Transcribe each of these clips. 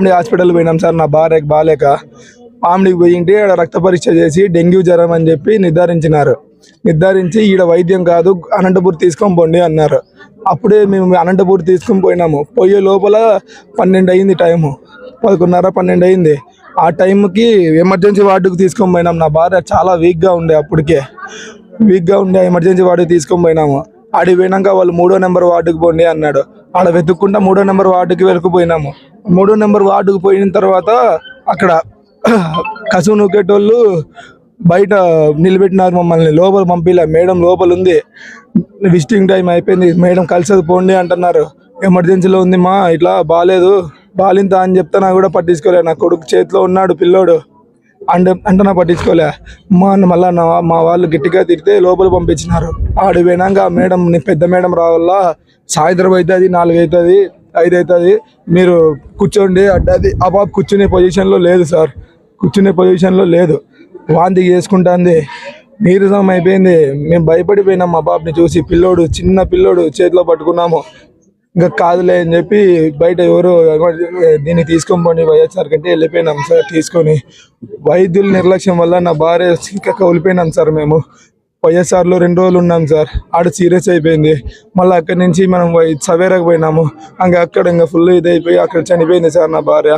Pamidi hospital పోయినాం sir నా భార్యకి బాలేక. పామిడికి పోయింటే ఆడ రక్త పరీక్ష చేసి డెంగ్యూ జ్వరం అని చెప్పి నిర్ధారించినారు. నిర్ధారించి ఈడ వైద్యం కాదు అనంతపూర్ తీసుకొని పోండి అన్నారు. అప్పుడే మేము అనంతపూర్ తీసుకొని పోయినాము. పోయే లోపల పన్నెండు అయింది టైము. పదకొండున్నర పన్నెండు అయింది. ఆ టైంకి ఎమర్జెన్సీ వార్డుకు తీసుకొని పోయినాం. నా భార్య చాలా వీక్గా ఉండే అప్పటికే. వీక్గా ఉండే ఎమర్జెన్సీ వార్డుకి తీసుకొని పోయినాము. ఆడికి పోయినాక వాళ్ళు మూడో నెంబర్ వార్డుకి పోండి అన్నాడు. ఆడ వెతుక్కుంటా మూడో నెంబర్ వార్డుకి వెళ్ళిపోయినాము మూడో నెంబర్ వార్డుకు పోయిన తర్వాత అక్కడ కసువు నూకేటోళ్ళు బయట నిలబెట్టినారు మమ్మల్ని. లోపల పంపిలా. మేడం లోపల ఉంది. విజిటింగ్ టైం అయిపోయింది. మేడం కలిసేది పోండి అంటున్నారు. ఎమర్జెన్సీలో ఉంది మా ఇట్లా బాగాలేదు బాలింత అని చెప్తా నా కూడా పట్టించుకోలేదు నా కొడుకు చేతిలో ఉన్నాడు పిల్లోడు. అండ్ అంటే నా పట్టించుకోలే. మా మళ్ళా నా మా వాళ్ళు గట్టిగా తిడితే లోపల పంపించినారు. ఆడు పోయినాక మేడం పెద్ద మేడం రావాల? సాయంత్రం అవుతుంది నాలుగు అవుతుంది ఐదు అవుతుంది. మీరు కూర్చోండి అడ్డది ఆ బాబు కూర్చునే పొజిషన్లో లేదు సార్. కూర్చునే పొజిషన్లో లేదు. వాంతి చేసుకుంటుంది. నీరసం అయిపోయింది. మేము భయపడిపోయినాం మా బాబుని చూసి. పిల్లోడు చిన్న పిల్లోడు చేతిలో పట్టుకున్నాము. ఇంకా కాదులే అని చెప్పి బయట ఎవరు దీన్ని తీసుకొని పోండి వైఎస్ఆర్ కంటే వెళ్ళిపోయినాం సార్ తీసుకొని. వైద్యుల నిర్లక్ష్యం వల్ల నా భార్య ఇంకా కౌలిపోయినాం సార్ మేము. వైఎస్ఆర్లో రెండు రోజులు ఉన్నాం సార్. ఆడ సీరియస్ అయిపోయింది. మళ్ళీ అక్కడి నుంచి మనం వై- సవేరాకు పోయినాము. ఇంకా అక్కడ ఇంకా ఫుల్ ఇది అయిపోయి అక్కడ చనిపోయింది సార్ నా భార్య.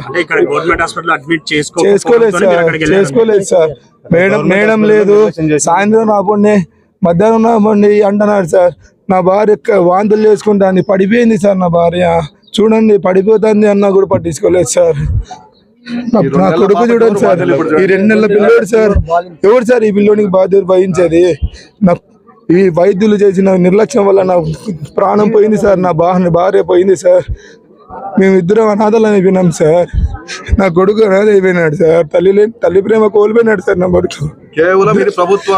చేసుకోలేదు సార్. చేసుకోలేదు సార్. మేడం మేడం లేదు. సాయంత్రం రాబండి మధ్యాహ్నం రాబండి అంటున్నారు సార్. నా భార్య వాంతులు చేసుకుంటాంది. పడిపోయింది సార్ నా భార్య. చూడండి పడిపోతుంది అన్నా కూడా పట్టించుకోలేదు సార్. నా నా కొడుకు చూడండి సార్. ఈ రెండు నెలల పిల్లోడు సార్. ఎవరు సార్ ఈ పిల్లోనికి బాధ్యత వహించేది? నా ఈ వైద్యులు చేసిన నిర్లక్ష్యం వల్ల నా ప్రాణం పోయింది సార్. నా బా భార్య పోయింది సార్. మేము ఇద్దరం అనాథలు అయిపోయినాం సార్. నా కొడుకు అనాథ అయిపోయినాడు సార్. తల్లి లేని తల్లి ప్రేమ కోల్పోయినాడు సార్ నా కొడుకు. కేవలం ఇది ప్రభుత్వ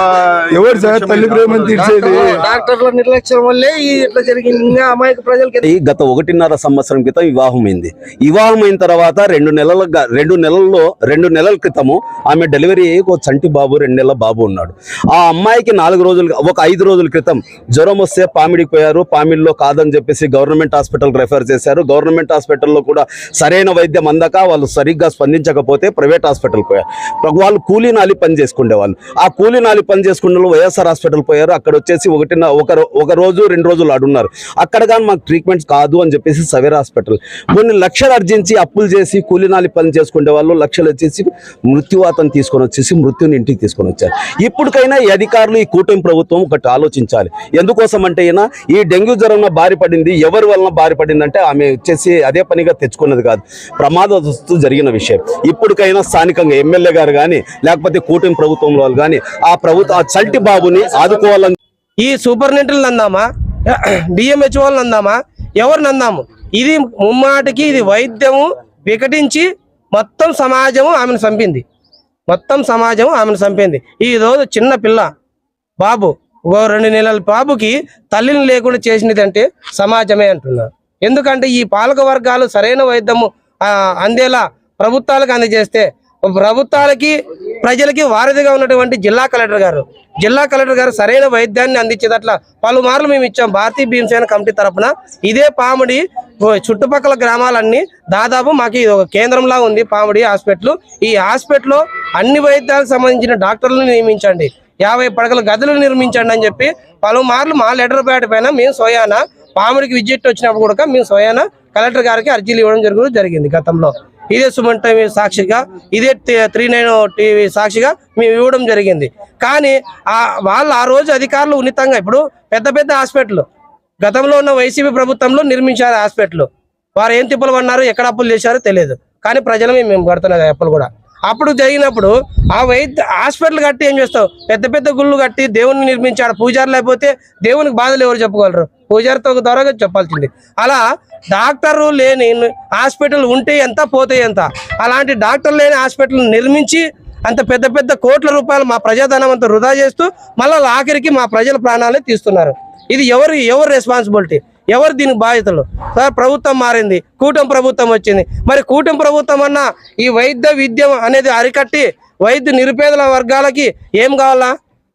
ఎవరు సార్ తల్లి ప్రేమను తీర్చేది? డాక్టర్ల నిర్లక్ష్యం వల్లే ఇట్లా జరిగింది. ఇంకా అమాయక ప్రజలకి గత ఒకటిన్నర సంవత్సరం క్రితం వివాహమైంది. వివాహం అయిన తర్వాత రెండు నెలల రెండు నెలల్లో రెండు నెలల క్రితము ఆమె డెలివరీ అయ్యి ఒక చంటి బాబు రెండు నెలల బాబు ఉన్నాడు. ఆ అమ్మాయికి నాలుగు రోజులు ఒక ఐదు రోజుల క్రితం జ్వరం వస్తే పామిడికి పోయారు. పామిడిలో కాదని చెప్పేసి గవర్నమెంట్ హాస్పిటల్ రెఫర్ చేశారు. గవర్నమెంట్ హాస్పిటల్లో కూడా సరైన వైద్యం అందక వాళ్ళు సరిగ్గా స్పందించకపోతే ప్రైవేట్ హాస్పిటల్ పోయారు. వాళ్ళు కూలీ నాలి పని వాళ్ళు. ఆ కూలి నాలి పని చేసుకునే వాళ్ళు వైఎస్ఆర్ హాస్పిటల్ పోయారు. అక్కడ వచ్చేసి ఒకటి ఒక ఒక రోజు రెండు రోజులు ఆడున్నారు. అక్కడ కానీ మాకు ట్రీట్మెంట్స్ కాదు అని చెప్పేసి సవేర్ హాస్పిటల్. కొన్ని లక్షలు అర్జించి అప్పులు చేసి కూలి నాలి పని చేసుకునే వాళ్ళు లక్షలు వచ్చేసి మృత్యువాతం తీసుకొని వచ్చేసి మృత్యుని ఇంటికి తీసుకొని వచ్చారు. ఇప్పటికైనా ఈ అధికారులు ఈ కూటమి ప్రభుత్వం ఒకటి ఆలోచించాలి. ఎందుకోసం అంటే అయినా ఈ డెంగ్యూ జ్వరం బారి పడింది. ఎవరి వలన బారి పడిందంటే ఆమె వచ్చేసి అదే పనిగా తెచ్చుకున్నది కాదు. ప్రమాదవస్తు జరిగిన విషయం. ఇప్పటికైనా స్థానికంగా ఎమ్మెల్యే గారు కానీ లేకపోతే కూటమి ప్రభుత్వంలో వాళ్ళు కానీ ఆ ప్రభుత్వ ఆ చల్టి బాబుని ఆదుకోవాలని ఈ సూపరింటెండెంట్లు అందామా డిఎంహెచ్ వాళ్ళని అందామా ఎవరిని అందాము ఇది ముమ్మాటికి ఇది వైద్యము వికటించి మొత్తం సమాజము ఆమెను చంపింది. మొత్తం సమాజం ఆమెను చంపింది. ఈ రోజు చిన్న పిల్ల బాబు ఓ రెండు నెలల బాబుకి తల్లిని లేకుండా చేసినది అంటే సమాజమే అంటున్నారు. ఎందుకంటే ఈ పాలక వర్గాలు సరైన వైద్యము అందేలా ప్రభుత్వాలకు అందజేస్తే ప్రభుత్వాలకి ప్రజలకి వారధిగా ఉన్నటువంటి జిల్లా కలెక్టర్ గారు. జిల్లా కలెక్టర్ గారు సరైన వైద్యాన్ని అందించేదట్ల పలుమార్లు మేము ఇచ్చాం. భారతీయ భీమసేన కమిటీ తరఫున ఇదే పాముడి చుట్టుపక్కల గ్రామాలన్నీ దాదాపు మాకు ఇది ఒక కేంద్రంలా ఉంది పాముడి హాస్పిటల్. ఈ హాస్పిటల్లో అన్ని వైద్యాలకు సంబంధించిన డాక్టర్లను నియమించండి. యాభై పడకల గదులు నిర్మించండి అని చెప్పి పలుమార్లు మా లెటర్ ప్యాడ్ పైన మేము సోయానా పాముడికి విజిట్ వచ్చినప్పుడు కూడా మేము సోయానా కలెక్టర్ గారికి అర్జీలు ఇవ్వడం జరుగుతుంది జరిగింది గతంలో. ఇదే సుమన్ టీవీ సాక్షిగా ఇదే త్రీ నైన్ టీవీ సాక్షిగా మేము ఇవ్వడం జరిగింది. కానీ ఆ వాళ్ళు ఆ రోజు అధికారులు ఉన్నతంగా ఇప్పుడు పెద్ద పెద్ద హాస్పిటల్ గతంలో ఉన్న వైసీపీ ప్రభుత్వంలో నిర్మించారు హాస్పిటల్. వారు ఏం తిప్పలు పడినారు ఎక్కడ అప్పులు చేశారో తెలియదు. కానీ ప్రజలమే మేము కడుతున్నది అప్పులు కూడా. అప్పుడు జరిగినప్పుడు ఆ వైద్య హాస్పిటల్ కట్టి ఏం చేస్తావు? పెద్ద పెద్ద గుళ్ళు కట్టి దేవుని నిర్మించాడు. పూజారు లేకపోతే దేవునికి బాధలు ఎవరు చెప్పుకోగలరు? పూజారితో త్వరగా చెప్పాల్సింది. అలా డాక్టర్లు లేని హాస్పిటల్ ఉంటే ఎంత పోతే ఎంత? అలాంటి డాక్టర్ లేని హాస్పిటల్ నిర్మించి అంత పెద్ద పెద్ద కోట్ల రూపాయలు మా ప్రజాధనం అంతా వృధా చేస్తూ మళ్ళీ ఆఖరికి మా ప్రజల ప్రాణాలే తీస్తున్నారు. ఇది ఎవరు ఎవరు రెస్పాన్సిబిలిటీ ఎవరు దీనికి బాధ్యతలు? సార్ ప్రభుత్వం మారింది కూటమి ప్రభుత్వం వచ్చింది. మరి కూటమి ప్రభుత్వం అన్న ఈ వైద్య విద్య అనేది అరికట్టి వైద్య నిరుపేదల వర్గాలకి ఏం కావాలా?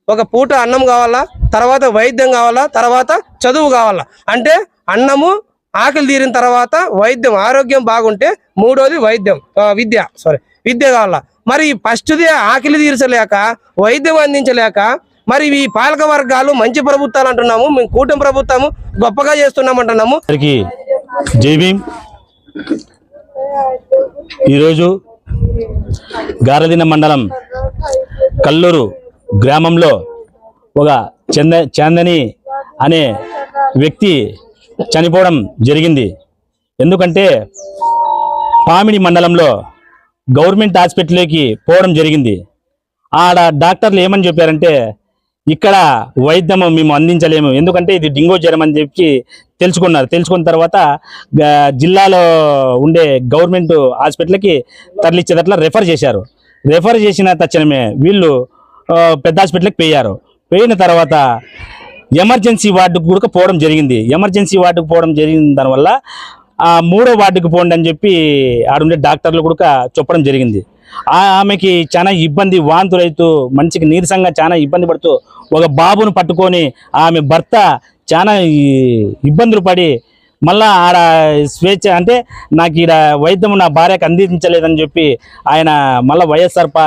ఒక పూట అన్నం కావాలా? తర్వాత వైద్యం కావాలా? తర్వాత చదువు కావాలా? అంటే అన్నము ఆకలి తీరిన తర్వాత వైద్యం ఆరోగ్యం బాగుంటే మూడోది వైద్యం విద్య సారీ విద్య కావాలా? మరి ఫస్ట్ది ఆకలి తీర్చలేక వైద్యం అందించలేక మరి ఈ పాలక వర్గాలు మంచి ప్రభుత్వాలు అంటున్నాము మేము కూటమి ప్రభుత్వము గొప్పగా చేస్తున్నాం అంటున్నాము. అందరికీ ఈరోజు గారదిన మండలం కల్లూరు గ్రామంలో ఒక చంద చాందని అనే వ్యక్తి చనిపోవడం జరిగింది. ఎందుకంటే పామిడి మండలంలో గవర్నమెంట్ హాస్పిటల్లోకి పోవడం జరిగింది. ఆడ డాక్టర్లు ఏమని చెప్పారంటే ఇక్కడ వైద్యం మేము అందించలేము. ఎందుకంటే ఇది డింగో జ్వరం అని చెప్పి తెలుసుకున్నారు. తెలుసుకున్న తర్వాత జిల్లాలో ఉండే గవర్నమెంట్ హాస్పిటల్కి తరలిచ్చేటట్లా రెఫర్ చేశారు. రెఫర్ చేసిన తక్షణమే వీళ్ళు పెద్ద హాస్పిటల్కి పోయారు. పోయిన తర్వాత ఎమర్జెన్సీ వార్డుకు కూడా పోవడం జరిగింది. ఎమర్జెన్సీ వార్డుకు పోవడం జరిగిన దానివల్ల ఆ మూడో వార్డుకు పోండి అని చెప్పి ఆడుండే డాక్టర్లు కూడా చెప్పడం జరిగింది. ఆమెకి చాలా ఇబ్బంది వాంతులు అవుతూ మనిషికి నీరసంగా చాలా ఇబ్బంది పడుతూ ఒక బాబును పట్టుకొని ఆమె భర్త చాలా ఇబ్బందులు పడి మళ్ళా ఆడ స్వేచ్ఛ అంటే నాకు ఈడ వైద్యం నా భార్యకు అందించలేదని చెప్పి ఆయన మళ్ళీ వైఎస్ఆర్ పా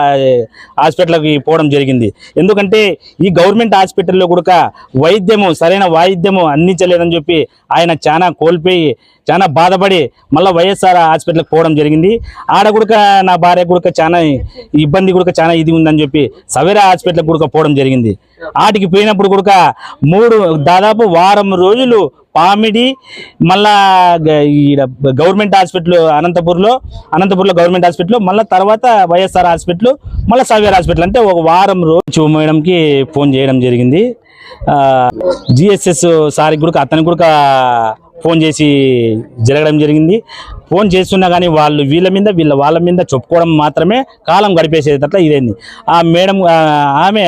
హాస్పిటల్కి పోవడం జరిగింది. ఎందుకంటే ఈ గవర్నమెంట్ హాస్పిటల్లో కూడా వైద్యము సరైన వైద్యము అందించలేదని చెప్పి ఆయన చాలా కోల్పోయి చాలా బాధపడి మళ్ళీ వైఎస్ఆర్ హాస్పిటల్కి పోవడం జరిగింది. ఆడ కూడా నా భార్య కూడా చాలా ఇబ్బంది కూడా చాలా ఇది ఉందని చెప్పి సవేరా హాస్పిటల్కి కూడా పోవడం జరిగింది. ఆటికి పోయినప్పుడు కూడా మూడు దాదాపు వారం రోజులు పామిడి మళ్ళా ఈడ గవర్నమెంట్ హాస్పిటల్ అనంతపూర్లో అనంతపూర్లో గవర్నమెంట్ హాస్పిటల్ మళ్ళీ తర్వాత వైఎస్ఆర్ హాస్పిటల్ మళ్ళీ సవేర్ హాస్పిటల్ అంటే ఒక వారం రోజు మేడంకి ఫోన్ చేయడం జరిగింది. జిఎస్ఎస్ సార్కి కూడా అతనికి కూడా ఫోన్ చేసి జరగడం జరిగింది. ఫోన్ చేస్తున్నా కానీ వాళ్ళు వీళ్ళ మీద వీళ్ళ వాళ్ళ మీద చెప్పుకోవడం మాత్రమే కాలం గడిపేసేటట్ల ఇదైంది. ఆ మేడం ఆమె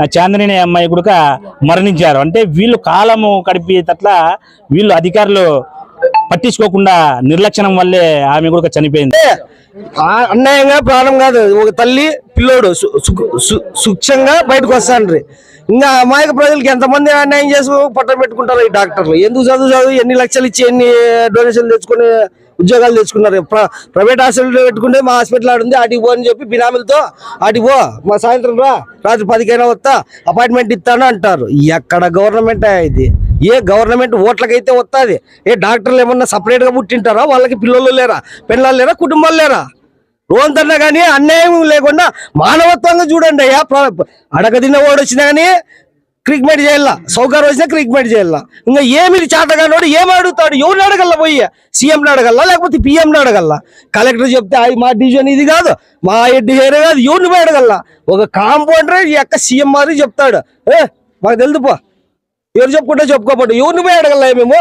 ఆ చాందిని అనే అమ్మాయి కూడా మరణించారు. అంటే వీళ్ళు కాలము గడిపేటట్ల వీళ్ళు అధికారులు పట్టించుకోకుండా నిర్లక్ష్యం వల్లే ఆమె కూడా చనిపోయింది. ఆ అన్యాయంగా ప్రాణం కాదు. ఒక తల్లి పిల్లోడు సు- బయటకు వస్తాండ్రి. ఇంకా అమాయక ప్రజలకి ఎంతమంది అన్యాయం చేసి పట్టం పెట్టుకుంటారు ఈ డాక్టర్లు? ఎందుకు చదువు చదువు? ఎన్ని లక్షలు ఇచ్చి ఎన్ని డొనేషన్లు తెచ్చుకొని ఉద్యోగాలు తెచ్చుకున్నారు? ప్ర- ప్రైవేట్ హాస్పిటల్ పెట్టుకుంటే మా హాస్పిటల్ ఆడుంది ఆటికి పో అని చెప్పి బినామీలతో ఆటికి పో మా సాయంత్రం రా రాత్రి పదికైనా వస్తా అపాయింట్మెంట్ ఇస్తాను అంటారు. ఎక్కడ గవర్నమెంట్ ఇది? ఏ గవర్నమెంట్ ఓట్లకైతే వస్తుంది? ఏ డాక్టర్లు ఏమన్నా సపరేట్గా పుట్టింటారా? వాళ్ళకి పిల్లలు లేరా? పిల్లలు లేరా? కుటుంబాలు లేరా? రోజంతన్నా కానీ అన్యాయం లేకుండా మానవత్వంగా చూడండి అయ్యా. అడగదిన వాడు వచ్చినా కానీ క్రికెట్ చేయాల? సౌకర్యం వచ్చినా క్రికెట్ చేయాల? ఇంకా ఏమి చాటగానోడు? ఏమి అడుగుతాడు? ఎవరిని అడగల పోయి సీఎంని అడగల లేకపోతే పిఎంని అడగల కలెక్టర్ చెప్తే అది మా డివిజన్ ఇది కాదు. మా హెడ్ హెయిర్ కాదు. ఎవరిని పోయి అడగల ఒక కాంపౌండర్ ఎక్క సీఎం మాది చెప్తాడు. ఏ మాకు తెలుదు పో ఎవరు చెప్పుకుంటే చెప్పుకోబట్టు ఎవరిని పోయి అడగల్లా మేము?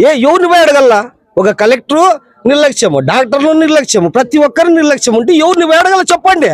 ఏ ఎవరిని పోయి అడగల్లా? ఒక కలెక్టరు నిర్లక్ష్యము డాక్టర్లు నిర్లక్ష్యము ప్రతి ఒక్కరు నిర్లక్ష్యం ఉంటే ఎవరిని పోయి అడగల చెప్పండి.